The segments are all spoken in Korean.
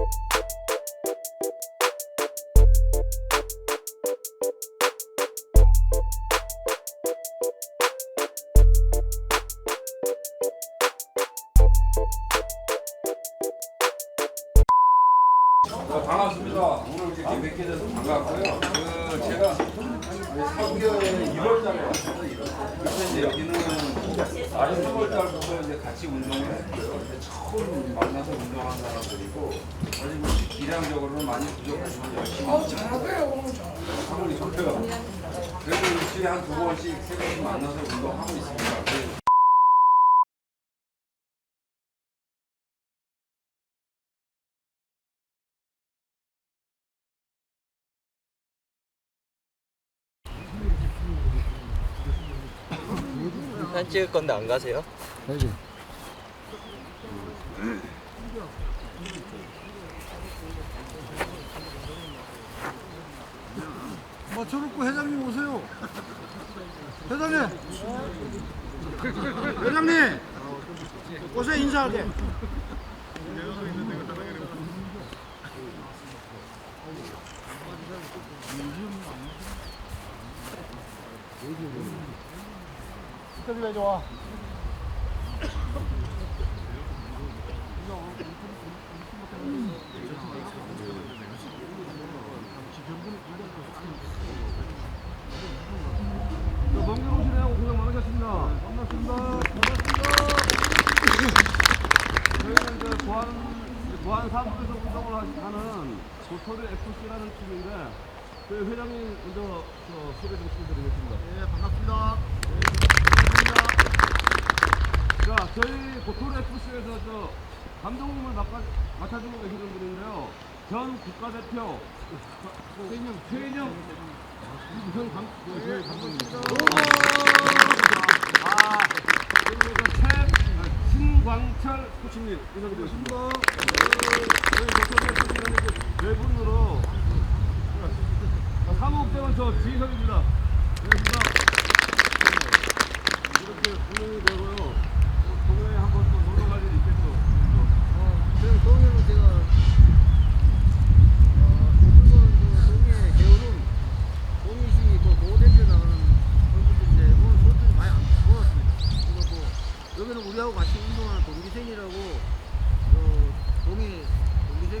you 어, 반갑습니다. 오늘 이렇게 뵙게 돼서 반갑고요. 그 제가 3개월 1월달에 왔어요. 그래서 이제 여기는 아직 3월달부터 이제 같이 운동을 했고요. 처음 만나서 운동한 사람들이고 아직 뭐 기량적으로는 많이 부족하지만 열심히 어, 잘하고요, 오늘 잘. 하고 있어요. 그래도 일주일에 한 두 번씩 세 번씩 만나서 운동하고 있습니다. 사진 찍을 건데 안 가세요? 맞춰놓고 회장님 오세요. 회장님. 회장님. 오세요 인사하게. 운동을 하- 하는 도토리 FC라는 팀인데 저희 회장님 먼저 저 소개 좀 시켜드리겠습니다. 네, 반갑습니다. 반갑습니다. 자, 저희 고토리 FC에서 저 감독님을 맡아, 맡아주고 계시는 분인데요. 전 국가대표 최인영, 최인영 현 감, 네, 감독님입니다. 아, 그리고 그 최, 아, 신광철 코치님 인사드리겠습니다. 저희 대표님 코치는 네 분으로 사무국장은 저 지석입니다. 반갑습니다. 이렇게 운영이 되고요. 동호회 한번 또 놀러 갈 일이 있겠죠. 저희 동해는 제가 어, 요즘은 그 동해 개울은 동해시 그 모델로 나가는 선수들인데 오늘 선수들이 많이 안 보았습니다. 그리고 뭐 여기는 우리하고 같이 운동하는 동기생이라고 그 동해 동기생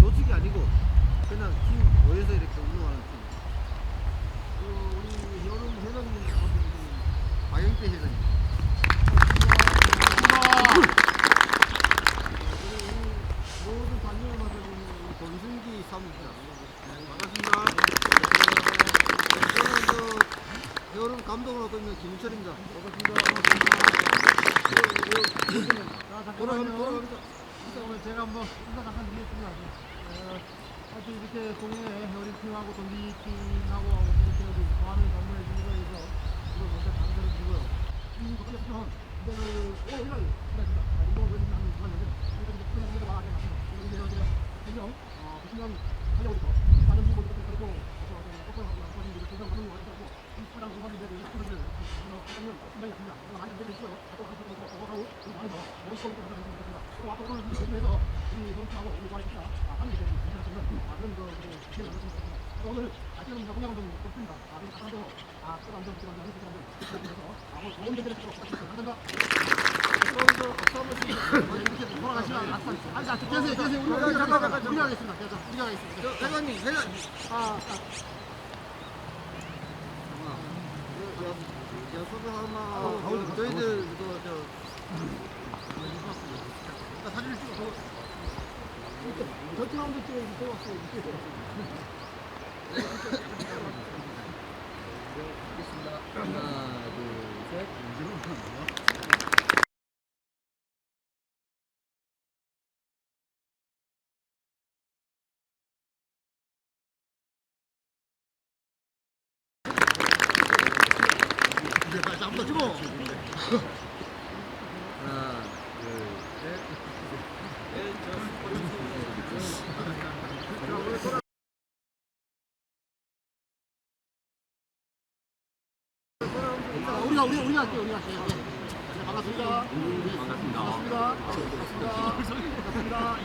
조직이 아니고 그냥 팀 모여서 이렇게 운동하는 팀. 그 우리 여름 회장님 박영태 회장님. 모든 관념을 맡아주는 우리 권승기 사무입니다. 반갑습니다. 저는 저 여름 감독을 하고 있는 김철입니다. 반갑습니다. 돌아가면 돌아갑니다. 오늘 제가 한번 인사 잠깐 드리겠습니다. 어, 하여튼 이렇게 동해 어린팀하고 동기팀하고 이렇게 보안을 방문해 주는 거에 대해서 이거 먼저 감사를 드리고요. 이 어떻게 보면 근데 그 오, 이런 그렇습니다. 이거 왜 이렇게 하는 거냐 이거 이제 그냥 이거 말하게 맞습니다. 이거 이제 분명 어, 하려고 있어. 다른 부분도 그렇고 어서 어서 하고 나서 이제 조정 하는 거 같고 이 사람 우선이 되고 이 사람들 어, 그러면 분명히. 이거 안 되는 있어요. 또 하고 또 하고 또더 머릿속으로 대표에서 아. 아, 그. 아, 아, 아. 아, 아. 저희들 그 저. 나 사진을 찍어. 저쪽 한번 찍어 주세요. 하나, 둘, 셋. 하나, 둘, 셋. 우리 우리 할게 우리가 할게. 네, 반갑습니다. 네, 반갑습니다. 반갑습니다. 반갑습니다. 반갑습니다. 반갑습니다.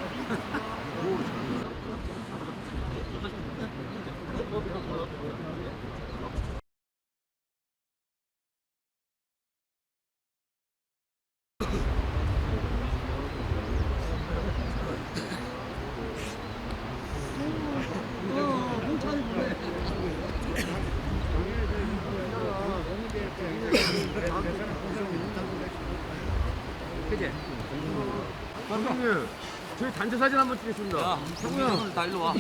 단체 사진 한 번 찍겠습니다. 형님 다 일로 와. 야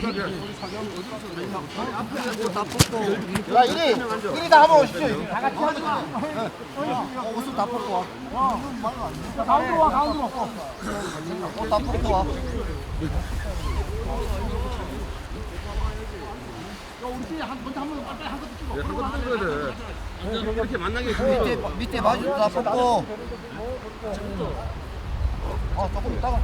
이리 이리 다 한번 오십시오. 다 같이 하지 마. 어, 옷을 다 벗고 와. 가운데로 와 가운데로. 옷다 벗고 와. 야 우리 팀 한, 먼저 한번 빨리 한 것도 찍어. 네, 한번 찍어야 돼. 이렇게 만나게 밑에 밑에 바지도 다 벗고. 어 조금 이따가.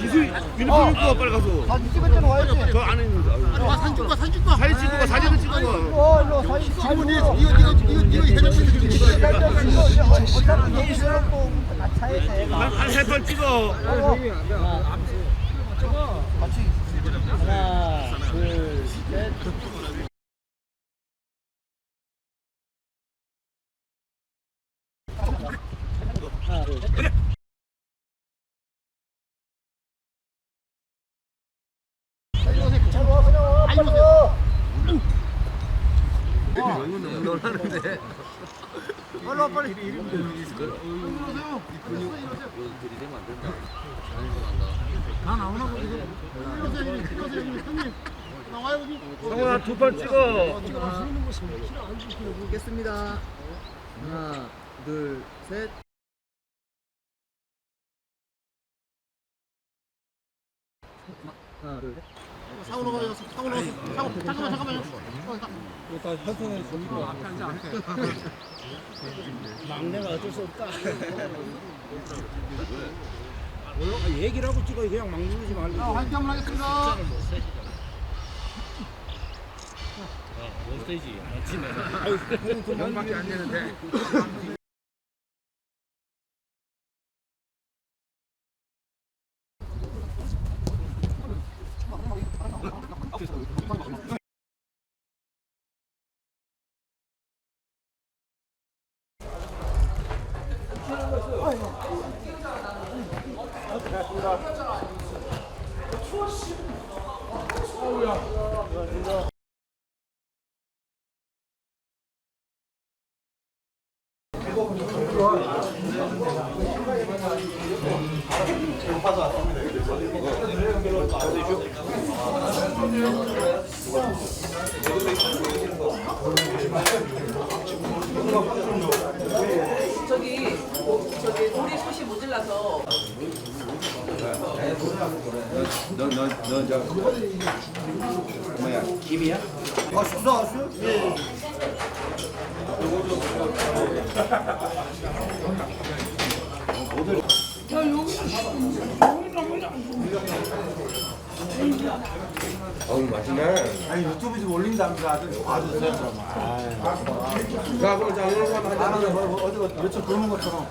기술 유니폼 입고 와, 빨리 가서. 사진 찍을 때는 와야지. 저 안에 있는 거. 와 사진 찍고 사진 찍고. 사진 찍고 가, 사진을 찍어 봐. 어 일로 사진 찍고. 지금은 이거 이거 이거 이거 회장님 찍고. 어차피 여기 사람도 같이 해야 돼. 한, 한 세번 찍어. 같이. 하나, 둘, 셋. 하나, 둘, 셋. 빨리 오세요. 놀라는데. 빨리 와 빨리. 다 나오나 보지. 이러세요, 이러세요, 형님. 나와요 여기. 성훈아 두번 찍어. 찍겠습니다. 하나, 둘, 셋. 하나, 둘, 셋. 사고 나가요. 사고 나가요. 사고 잠깐만 잠깐만요. 어, 나- 막내가 어쩔 수 없다. 얘기를 하고 찍어 그냥 막 누르지 말고 자, 화이팅 한번 하겠습니다. 영밖에 안 되는데 저기 저기 우리 솥이 모질라서 너너너저 뭐야 김이야? 아, 식사 왔어요? 예. 어우 맛있네. 아니 유튜브 좀 올린답니다 아들 봐주세요 자 그럼 자 오늘 한번 하자. 나는 뭐 어디 며칠 굶은 것처럼.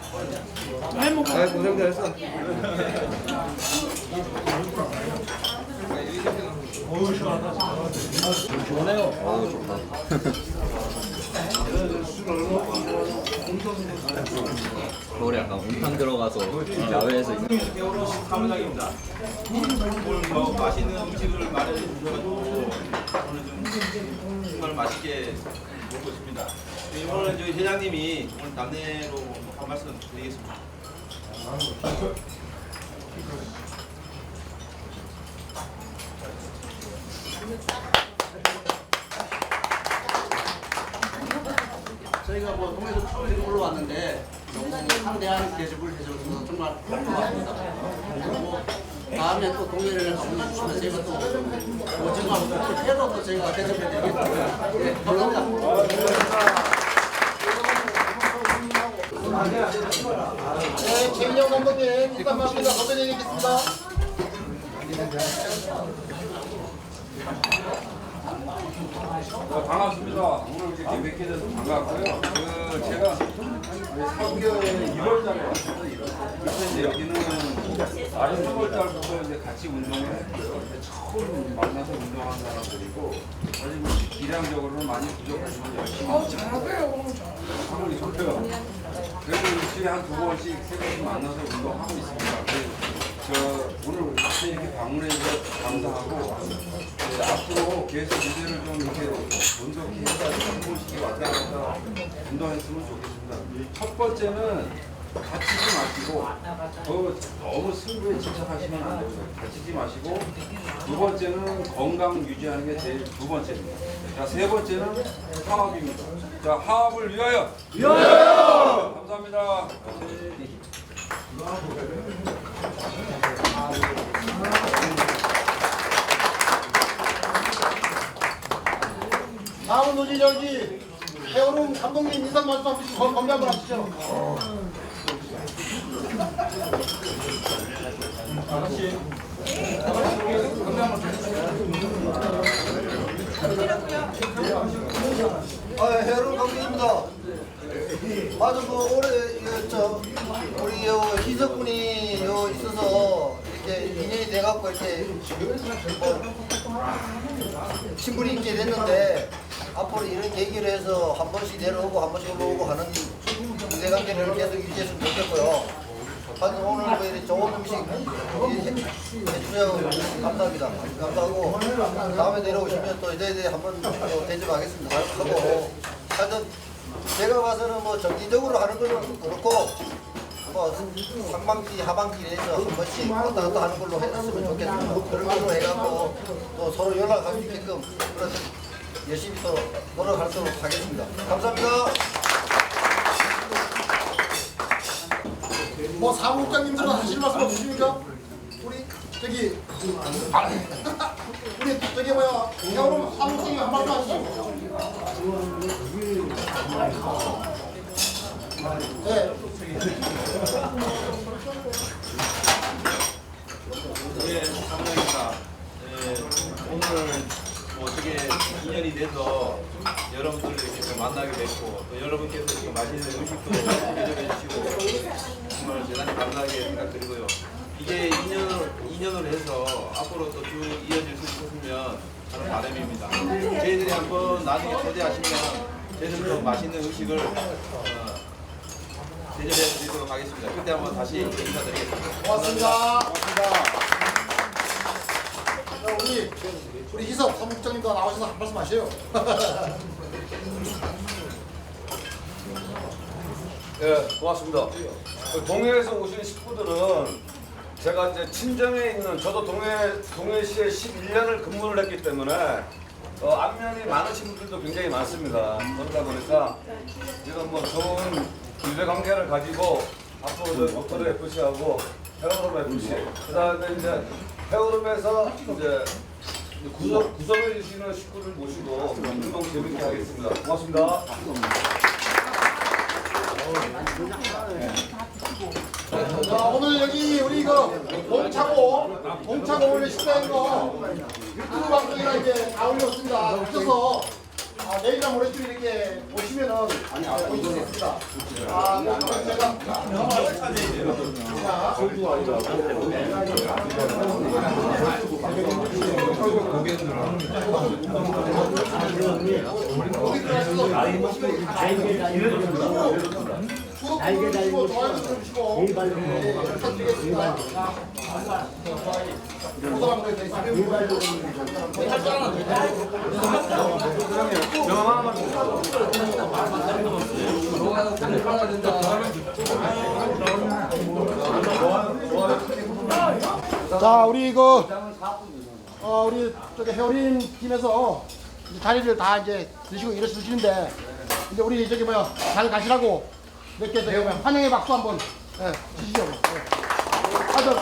아 고생됐어. 겨울에 약간 온탕 들어가서 야외에서 있는 사무장입니다. 오늘 뭐 맛있는 음식을 마련해 좀 정말 맛있게 먹고 있습니다. 네, 오늘 저희 회장님이 오늘 남내로 한 말씀 드리겠습니다. 저희가 뭐 동해에서 처음 올라왔는데 너무 상대한 대접을 해줘서 정말 고맙습니다. 그리고 다음에 또 동해를 주시면 저희가 또 오징어 또 회로 또 저희가 대접해 드리겠습니다. 네, 감사합니다. 네, 최민영 감독님 일단 마치다 감독님이겠습니다. 어, 반갑습니다. 오늘 이렇게 뵙게 돼서 반갑고요. 그 제가 3개월 1월달에 왔어요. 1월. 그래서 이제 여기는 아래 3월달부터 이제 같이 운동을 했고요. 근데 처음 만나서 운동한 사람들이고 아직 뭐 기량적으로는 많이 부족하지만 열심히 잘하고요. 하고 있고요. 그래도 일주일에 한 두 번씩 세 번씩 만나서 운동하고 있습니다. 그, 저 오늘 같이 이렇게 방문해 주셔서 감사하고 네, 앞으로 계속 무대를 좀 이렇게 분석해 해가지고 한 번씩 왔다 갔다 운동했으면 좋겠습니다. 첫 번째는 좀 마시고 그 너무 승부에 집착하시면 안 됩니다. 다치지 마시고 두 번째는 건강 유지하는 게 제일 두 번째입니다. 자, 세 번째는 화합입니다. 자, 화합을 위하여! 위하여! 감사합니다. 다음은 우리 저기 해오름 감독님 인사 말씀 한 번씩 건- 건배 한번 하시죠. 아, 해로 감독입니다. 아주 그 올해 이거 저 우리 요 희석군이 요 있어서 이렇게 인연이 돼갖고 이렇게 뭐 친분이 있게 됐는데 앞으로 이런 계기로 해서 한 번씩 내려오고 한 번씩 올라오고 하는 인대관계를 계속 유지했으면 좋겠고요. 하여튼 오늘 뭐 이렇게 좋은 음식 해- 해주셔서 감사합니다. 감사하고 다음에 내려오시면 또 저희들이 한번 또 대접하겠습니다. 하고 하여튼 제가 봐서는 뭐 정기적으로 하는 거는 그렇고 뭐 상반기 하반기 내에서 한 번씩 왔다 갔다 하는 걸로 했으면 좋겠습니다. 그런 걸로 해갖고 또 서로 연락할 수 있게끔 그런 열심히 또 노력하도록 하겠습니다. 감사합니다. 뭐 사무국장님들은 하실 말씀 없으십니까? 우리 저기 아, 우리 저기 뭐야 해오름 사무국장님 한 말씀 하시죠. 네. 예, 감사합니다. 예, 오늘 뭐 어떻게 돼서 여러분들을 이렇게 좀 만나게 됐고 또 여러분께서 지금 맛있는 음식도 대접해 주시고 정말 대단히 감사하게 생각드리고요. 이게 인연을, 인연을 해서 앞으로 또 쭉 이어질 수 있었으면 하는 바람입니다. 저희들이 한번 나중에 초대하시면 저희들 또 맛있는 음식을 어, 대접해 드리도록 하겠습니다. 그때 한번 다시 인사드리겠습니다. 고맙습니다. 자, 우리 우리 희석 사무국장님도 나오셔서 한 말씀 하세요. 예, 고맙습니다. 그 동해에서 오신 식구들은 제가 이제 친정에 있는 저도 동해 동해시에 11년을 근무를 했기 때문에 어, 안면이 많으신 분들도 굉장히 많습니다. 그러다 보니까 지금 뭐 좋은 유대 관계를 가지고 앞으로 저 모터르 FC하고 헤어룸 FC 그다음에 이제 헤어룸에서 이제 구성 구성해 주시는 식구를 모시고 운동 재밌게 하겠습니다. 고맙습니다. 자, 오늘 여기 우리 그 봉차고 봉차고 오늘 식사인 거 유튜브 방송이라 이제 다 올렸습니다. 오셔서 아, 내일이나 모레쯤 이렇게 보시면은 보실 수 있습니다. 아, 뭐 제가 좋아요 누르시고 네, 부탁드리겠습니다. 구독하고 있습니다. 자, 우리 이거 어, 우리 저기 헤어린 팀에서 이제 자리를 다 이제 드시고 일어서시는데 이제 우리 저기 뭐야 잘 가시라고 저기 뭐야 환영의 박수 한번 예, 주시죠. 예. 하여튼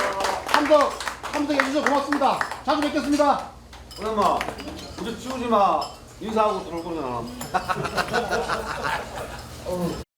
참석 참석해 주셔서 고맙습니다. 자주 뵙겠습니다. 그나마 우리 치우지 마 인사하고 들어올 거잖아.